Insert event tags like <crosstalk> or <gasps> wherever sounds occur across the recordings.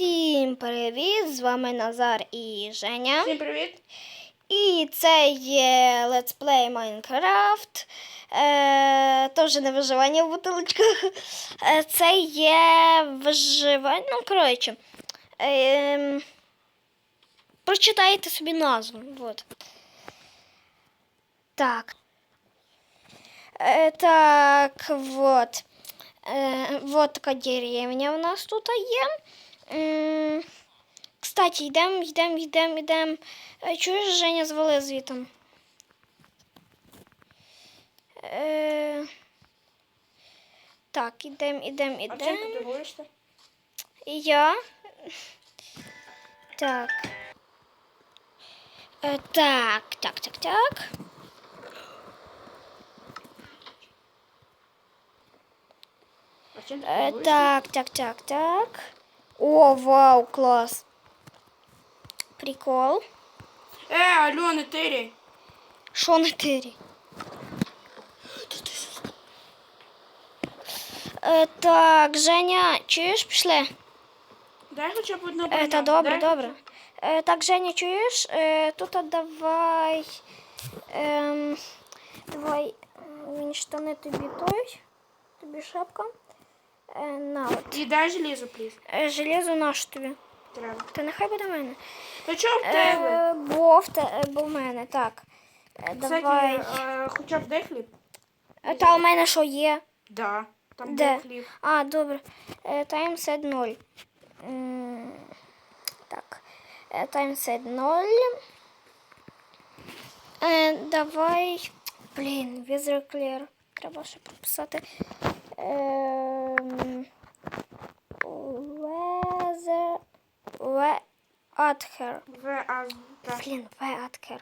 Всім привіт! З вами Назар і Женя. Всім привіт! І це є Let's Play Minecraft. Е, Теж не виживання в бутилочках. Е, це є виживання. Ну, коротше. Е, прочитайте собі назву. Вот. Так. Е, так, вот. Е, вот така деревня у нас тут є. М, Кстати, йдемо, йдемо, йдемо, йдемо. Е, Чуєш, Женя звали звітом? Е, так, ідемо, ідемо, А чим ти ідемо. я. Так. Е, так, так, так, так. А чим ти Е, так, так, так, так. О, вау, клас. Прикол. Е, алло, не тирі. Що на тирі? Е, так, Женя, чуєш, пішли? Дай хоча б одну Е, броню. та добре, Дай добре. Е, так, Женя, чуєш? Е, тут а, давай. Ем, давай мені штани тобі той. Тобі шапка. Е, на от. І дай желізо, пліз. Е, железо наше тобі. Треба. Та нехай буде в мене. Та чого в тебе? Е, бо в те, е, бо в мене, так. Е, Кстати, давай. е, хоча б дай хліб? Е, Та у мене що є? Да. Там Де? був хліб. А, добре. Е, Таймсет 0. М, Так. Е, Таймсет 0. Е, Давай. Блін, Візер Clear. Треба ще прописати. Ем, Weather. В, а, так. Блін, В Adher.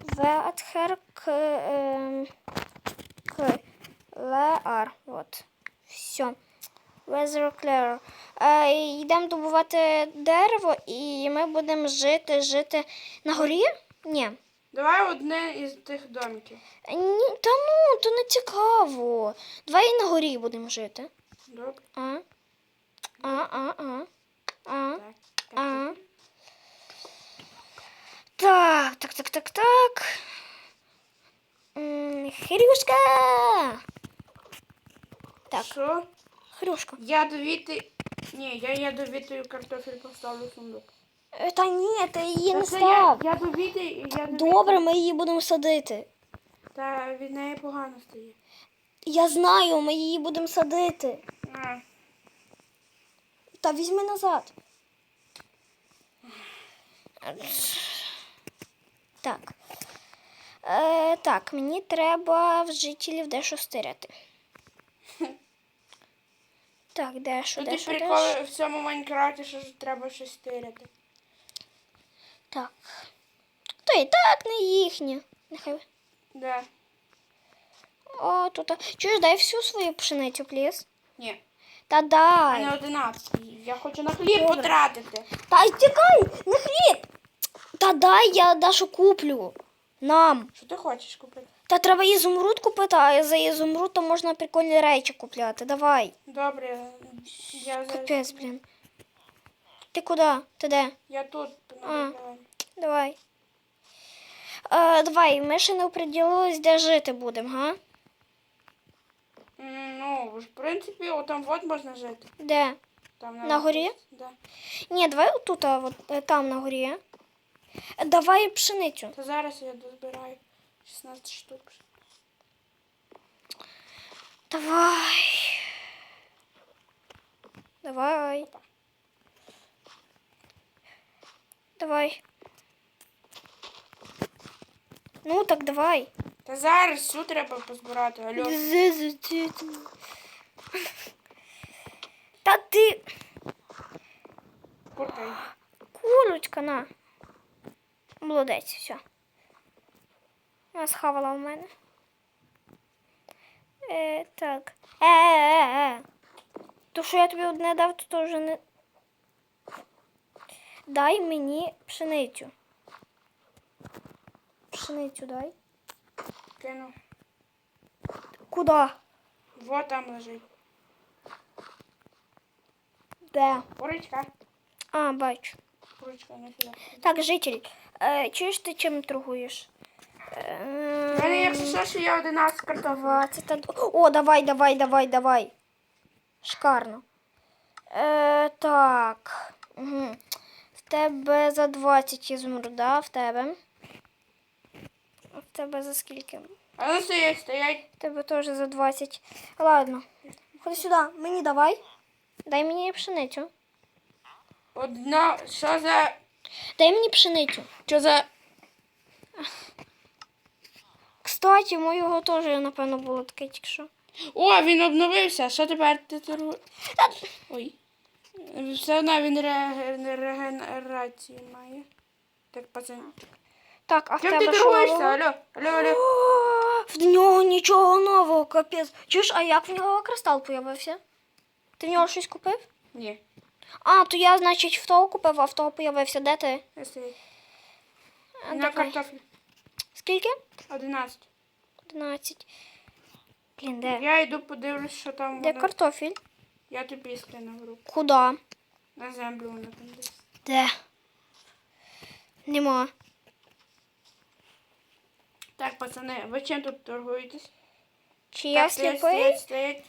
В Adher к, ем, к Леар. Вот. Все. Weather Clear. Е, йдемо добувати дерево і ми будемо жити, жити на горі? Ні. Давай одне із тих домиків. Ні, та ну, то не цікаво. Давай і на горі будемо жити. Добре. А? А, а, а. А. Так. А. Так, так, так, так, так. Хрюшка! Так, Що? хрюшка. Ядовітий... Ні, я ядовітою картофель поставлю в сундук. Е, Та ні, ти її Та не це став. я- Ядовітий і ядовітий. Добре, ми її будемо садити. Та від неї погано стає. Я знаю, ми її будемо садити. А. Та візьми назад. Так. Е, так, мені треба в жителів дещо стиряти. Так, дещо, Тут дещо, приколи дещо. в цьому Майнкрафті, що ж треба щось стиряти. Так. То і так не їхнє. Нехай. Да. О, тут. Чуєш, дай всю свою пшеницю, пліс. Ні. Та дай. не 11. Я хочу на хліб Добре. потратити. Та й тікай, не хліб. Та дай, я Дашу куплю. Нам. Що ти хочеш купити? Та треба ізумруд купити, а за ізумруд то можна прикольні речі купляти. Давай. Добре, я, Капець, блін. Ти куди? Ти де? я тут А. Давай. Е, давай, ми ще не оприділились, де жити будемо, га? Ну, в принципі, отам от можна жити. Де? Там На горі? Да. Ні, давай отут, а, от, е, там на горі. Давай пшеницю. Та зараз я дозбираю 16 штук. Давай. Давай. Давай. Ну, так давай. Та зараз всю треба позбирати. Алло. Та ти, Куркай. курочка, на. Молодець, все. Вона схавала в мене. Е, так. Е, е, е, е. То, що я тобі одне дав, то, то вже не. Дай мені пшеницю. Пшеницю дай. Кину. Куда? Вот там лежить. Де? Курочка. А, бачу. Курочка, не. Так, житель, е, чуєш ти чим торгуєш? Е, У мене, якщо що, ще є 11 картофель. 20. та- О, давай, давай, давай, давай. Шикарно. Е, так. Угу. В тебе за 20 ізумруда, в тебе. Тебе за скільки? А ну стоять, стоять. Тебе теж за 20. Ладно. Ходи сюди, мені давай. Дай мені пшеницю. Одна, що за... Дай мені пшеницю. Що за... Кстати, моєго теж, напевно, було таке тільки що. О, він обновився. Що тепер ти торгуєш? Ой. Все одно він регенерацію має. Так, пацан. Так, а в Чим тебе ти що торгуєшся? нового? Алло, алло, алло. О, В нього нічого нового, капець. Чуєш, а як в нього кристал появився? Ти в нього щось купив? Ні, А, то я, значить, в того купив, а в того появився. Де ти? А, На давай. картофель. Скільки? 11. 11. Блін, де? Я йду подивлюсь, що там Де воно. картофель? Я тобі скину в руку. Куда? На землю воно там десь. Де? Нема. Так, пацани, ви чим тут торгуєтесь? Чи я Так, стоять, сліпий? стоять, стоять.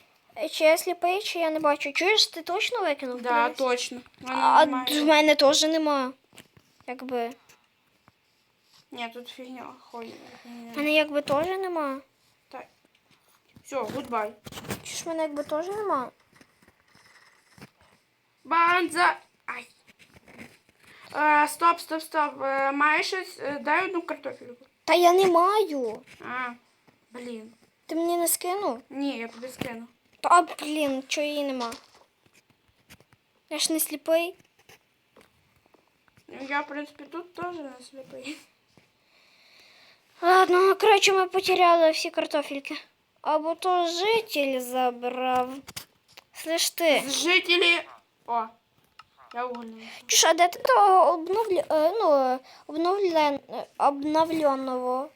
Чи я сліпий, чи я не бачу. Чуєш, ти точно викинув? Да, точно. В А в мене теж нема. Якби. Ні, тут фігня. Хой. В мене якби теж нема. Так. Все, гудбай. Ж в мене якби теж нема? Банза. Ай. Е, стоп, стоп, стоп. Е, маєш щось? Е, дай одну картофельку. Та я не маю. А, блін. Ти мені не скинув? Ні, я тобі скину. Та блін, чого її нема? Я ж не сліпий. Ну, Я, в принципі, тут теж не сліпий. Ладно, коротше, ми потеряли всі картофельки. Або то житель забрав. Слиш ти. Жителі. О, я угольний. А де ти того обновлю... е, ну, обновлен... обновленого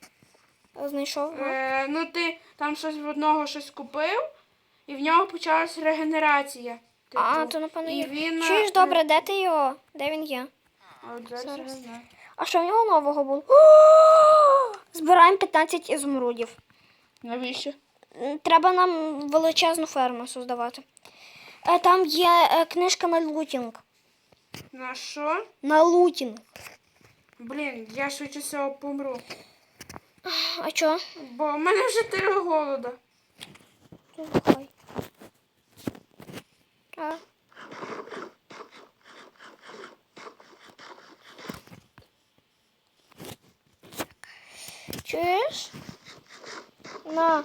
знайшов? Е, ну ти там щось в одного щось купив, і в нього почалась регенерація. Типу. А, то напевно і є. він, Чуєш, е, добре, де ти його? Де він є? А от зараз я не знаю. А що в нього нового було? <gasps> Збираємо 15 ізумрудів. Навіщо? Треба нам величезну ферму создавати. Е, Там є е, книжка на лутінг. На що? На лутінг. Блін, я швидше всього помру. А чо? Бо в мене вже три голода. Слухай. А. Чуєш? На.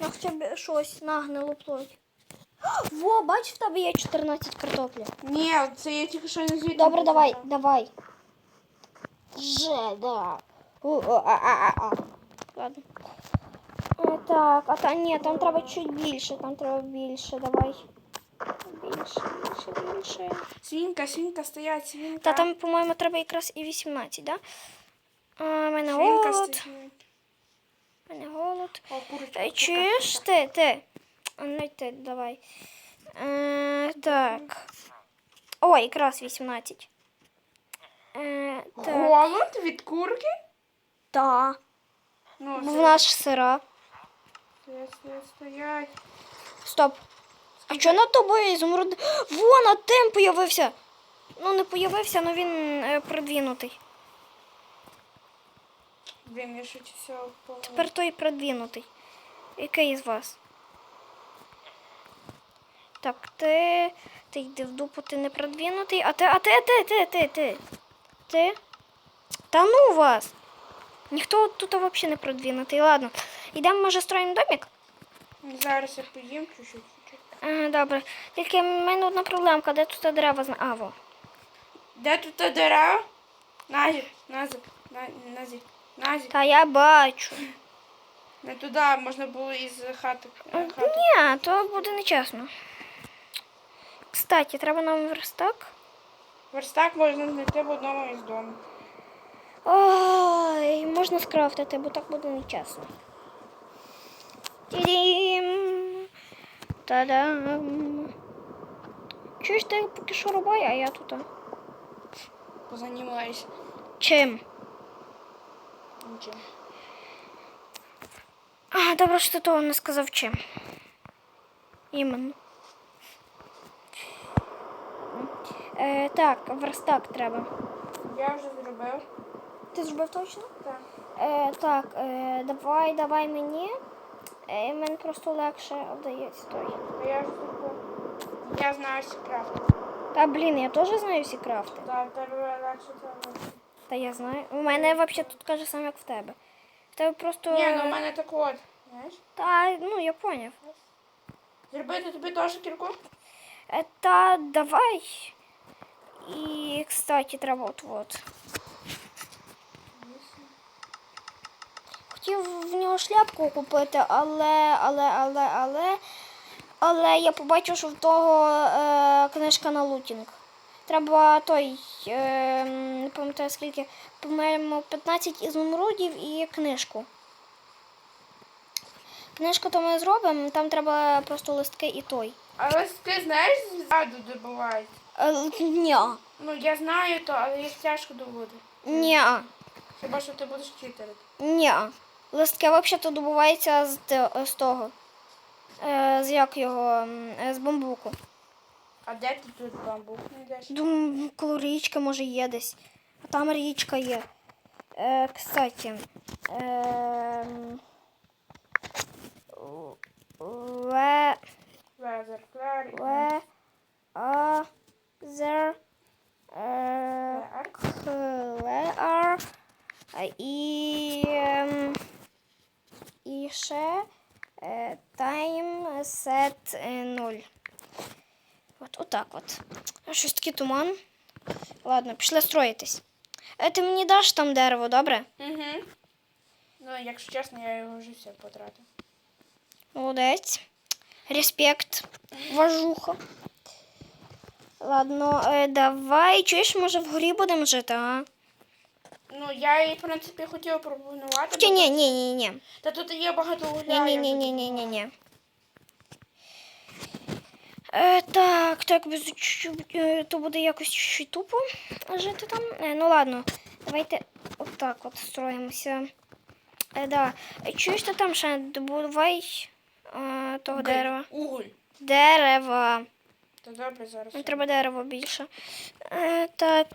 На хоча б щось нагнило плоть. Во, бач, в тебе є 14 картоплі. Ні, це я тільки що не звідти. Добре, давай, давай. Же, да. У, о, а, а, а, а. Ладно. Е, так, а та ні, там треба чуть більше, там треба більше, давай. Більше, більше, більше. Свінка, свінка, стоять, свінка. Та там, по-моєму, треба якраз і 18, да? А, в мене свінка голод. стоять. в мене голод. О, курочка. Е, Чуєш ти, ти? А, Ну, ти, давай. Е, так. Ой, якраз 18. Е, так. Голод від курки? Так. Ну, Бо в нас ж сира. стоять, стоять, стоять. Стоп. А що над тобою ізумруд? Во, над тим появився. Ну, не появився, але він е, продвинутий. Блін, я всього помру. Тепер той продвинутий. Який із вас? Так, ти. Ти йди в дупу, ти не продвинутий. А ти, а ти, ти, ти, ти, ти. Ти? Та ну вас. Ніхто тут взагалі не продвинутий. Ладно. Йдемо, може, строїмо домик? Зараз я поїм чуть-чуть. Ага, добре. Тільки в мене одна проблемка, де тут дерева зна. А, во. Де тут дерева? Назі, назі, назі, назі. Та я бачу. Не туди, можна було із хати. е, хати. Ні, то буде нечесно. Кстати, треба нам верстак. Верстак можна знайти в одному із дому. Ой, можна скрафтити, бо так буде нечесно. Тідім. Та-дам. Чуєш, ти поки що рубай, а я тут. а. Позанімаюся. Чим? Нічим. А, добре, що ти того не сказав чим. Іменно. Е, так, верстак треба. Я вже зробив. Ти зробив точно? Так. Е, так, е, давай, давай мені. Е, мені просто легше вдається той. А я вже зробив. Я знаю секрет. Та блін, я теж знаю всі крафти. Так, тебе легше це робити. Та я знаю. У мене взагалі тут каже саме як в тебе. В тебе просто. Ні, ну в мене так от. Знаєш? Та, ну я поняв. Зробити тобі теж кірку? Е, та давай. І, кстати, треба от от. Хотів в нього шляпку купити, але, але, але, але, але я побачив, що в того е, книжка на лутінг. Треба той, е, не пам'ятаю скільки, по-моєму, 15 ізумрудів і книжку. Книжку то ми зробимо, там треба просто листки і той. Але ти знаєш, ззаду добувають. Е, ні. Ну я знаю то, але їх тяжко добути. Ні. Хіба що ти будеш читерити. Ні. Листки взагалі добуваються з, з того. Е, з як його? е, З бамбуку. А де ти тут бамбук не йдеш? Думаю, коло річки може є десь. А там річка є. Е, кстати. Е, ле, Везер, клер, ле, а, зер, е, клеар. Е, І, ем, і ще е, тайм сет 0. От, отак от. Щось такий туман. Ладно, пішли строїтись. Е, ти мені даш там дерево, добре? Угу. Ну, якщо чесно, я його вже все потратив. Молодець. Респект. Важуха. Ладно, е, давай. Чуєш, може вгорі будемо жити, а? Ну, я її, в принципі, хотіла пропонувати. Хоча ні, ні, ні, ні. Та тут є багато Ні, ні, ні, ні, ні, ні, ні. Е, так, так, без е, то буде якось чуть тупо жити там. Е, ну ладно, давайте отак от строїмося. Е, да. Е, чуєш ти там ще добувай е, того дерева. Уголь. Дерева. Та добре зараз. Треба дерево більше. Е, так.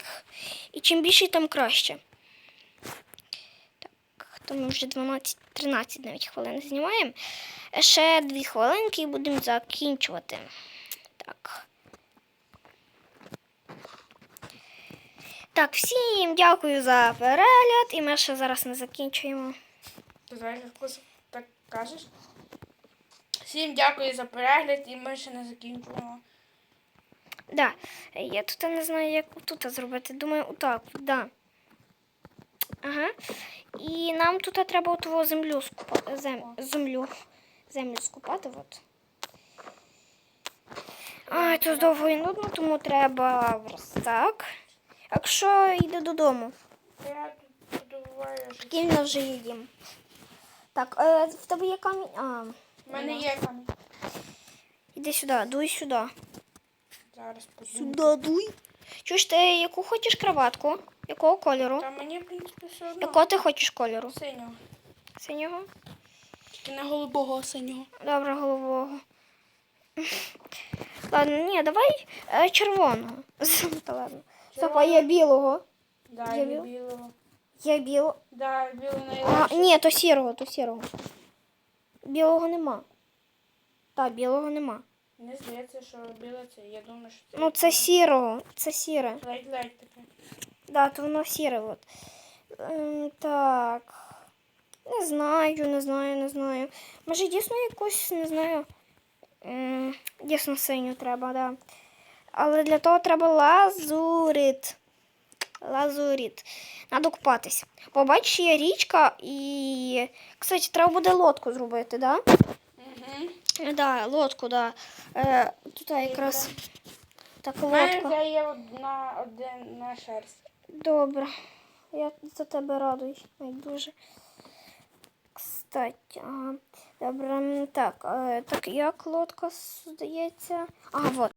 І чим більше, тим краще. Так, то ми вже 12-13 навіть хвилин знімаємо. Ще 2 хвилинки і будемо закінчувати. Так. Так, всім дякую за перегляд, і ми ще зараз не закінчуємо. Як так кажеш? Всім дякую за перегляд і ми ще не закінчуємо. Да. е, Я тут не знаю, як тут зробити. Думаю, отак, да. Ага. І нам тут треба отого землю скупати. Зем... Землю. Землю скупати. От. А, це довго і нудно, тому треба верстак. Якщо йде додому, кільно вже їдім. Так, е, в тебе є камінь. А, У мене є камінь. іди сюди, дуй сюди. Зараз подумаю. Сюди дуй. Чуєш, ти яку хочеш кроватку? Якого кольору? Та мені, в принципі, все одно. Якого ти хочеш кольору? Синього. Синього? Тільки не голубого синього. Добре, голового. <laughs> Ладно, ні, давай е, червоного. <laughs> Та ладно. Стоп, а є білого. Да, і білого. Є білого. Да, білого А, ні, то сірого, то сірого. Білого нема. Так, білого нема. Мені здається, що біле це, я думаю, що це. Ну, це сірого. Це сіре. Ледь-ледь таке. Да, то воно сіре. От. Ем, так. Не знаю, не знаю, не знаю. Може, дійсно якусь, не знаю. Ем, дійсно синю треба, да. Але для того треба лазурит. Лазурит. Надо купатись. Бо бачиш, є річка і. Кстати, треба буде лодку зробити, да? Угу. Да, лодку, да. Е, тут якраз так лодка. вже є одна, один на шерсть. Добре. Я за тебе радуюсь. найдуже. Кстати, ага. Добре, так, е, так як лодка здається? А, вот.